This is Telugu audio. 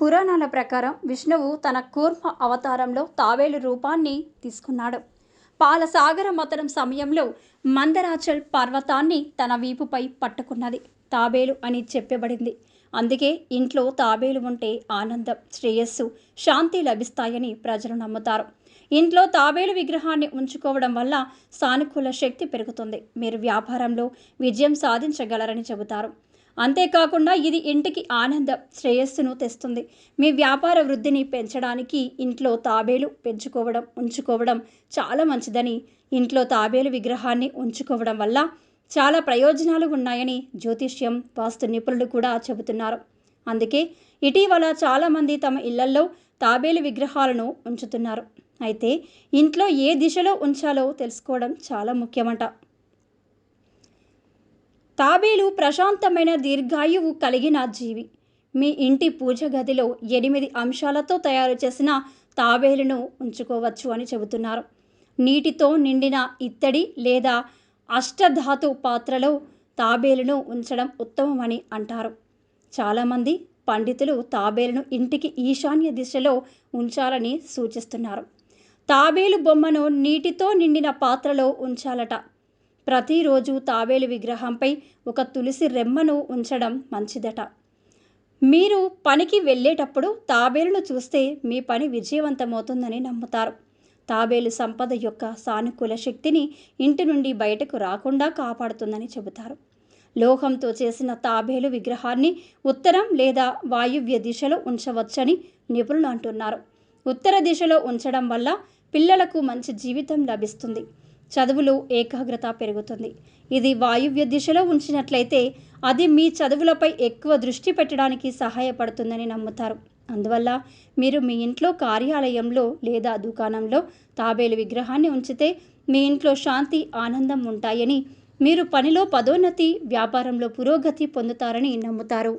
పురాణాల ప్రకారం విష్ణువు తన కూర్మ అవతారంలో తావేలు రూపాన్ని తీసుకున్నాడు. పాలసాగర మతనం సమయంలో మందరాచల్ పర్వతాన్ని తన వీపుపై పట్టుకున్నది తాబేలు అని చెప్పబడింది. అందుకే ఇంట్లో తాబేలు ఉంటే ఆనందం శ్రేయస్సు శాంతి లభిస్తాయని ప్రజలు నమ్ముతారు. ఇంట్లో తాబేలు విగ్రహాన్ని ఉంచుకోవడం వల్ల సానుకూల శక్తి పెరుగుతుంది. మీరు వ్యాపారంలో విజయం సాధించగలరని చెబుతారు. అంతేకాకుండా ఇది ఇంటికి ఆనందం శ్రేయస్సును తెస్తుంది. మీ వ్యాపార వృద్ధిని పెంచడానికి ఇంట్లో తాబేలు పెంచుకోవడం ఉంచుకోవడం చాలా మంచిదని ఇంట్లో తాబేలు విగ్రహాన్ని ఉంచుకోవడం వల్ల చాలా ప్రయోజనాలు ఉన్నాయని జ్యోతిష్యం వాస్తు నిపుణులు కూడా చెబుతున్నారు. అందుకే ఇటీవల చాలామంది తమ ఇళ్ళల్లో తాబేలు విగ్రహాలను ఉంచుతున్నారు. అయితే ఇంట్లో ఏ దిశలో ఉంచాలో తెలుసుకోవడం చాలా ముఖ్యమంట. తాబేలు ప్రశాంతమైన దీర్ఘాయువు కలిగిన జీవి. మీ ఇంటి పూజ గదిలో ఎనిమిది అంశాలతో తయారు చేసిన తాబేలును ఉంచుకోవచ్చు అని చెబుతున్నారు. నీటితో నిండిన ఇత్తడి లేదా అష్టధాతు పాత్రలో తాబేలును ఉంచడం ఉత్తమమని అంటారు. చాలామంది పండితులు తాబేలును ఇంటికి ఈశాన్య దిశలో ఉంచాలని సూచిస్తున్నారు. తాబేలు బొమ్మను నీటితో నిండిన పాత్రలో ఉంచాలట. ప్రతిరోజు తాబేలు విగ్రహంపై ఒక తులసి రెమ్మను ఉంచడం మంచిదట. మీరు పనికి వెళ్ళేటప్పుడు తాబేలును చూస్తే మీ పని విజయవంతమవుతుందని నమ్ముతారు. తాబేలు సంపద యొక్క సానుకూల శక్తిని ఇంటి నుండి బయటకు రాకుండా కాపాడుతుందని చెబుతారు. లోహంతో చేసిన తాబేలు విగ్రహాన్ని ఉత్తరం లేదా వాయువ్య దిశలో ఉంచవచ్చని నిపుణులు అంటున్నారు. ఉత్తర దిశలో ఉంచడం వల్ల పిల్లలకు మంచి జీవితం లభిస్తుంది. చదువులో ఏకాగ్రత పెరుగుతుంది. ఇది వాయువ్య దిశలో ఉంచినట్లయితే అది మీ చదువులపై ఎక్కువ దృష్టి పెట్టడానికి సహాయపడుతుందని నమ్ముతారు. అందువల్ల మీరు మీ ఇంట్లో కార్యాలయంలో లేదా దుకాణంలో తాబేలు విగ్రహాన్ని ఉంచితే మీ ఇంట్లో శాంతి ఆనందం ఉంటాయని మీరు పనిలో పదోన్నతి వ్యాపారంలో పురోగతి పొందుతారని నమ్ముతారు.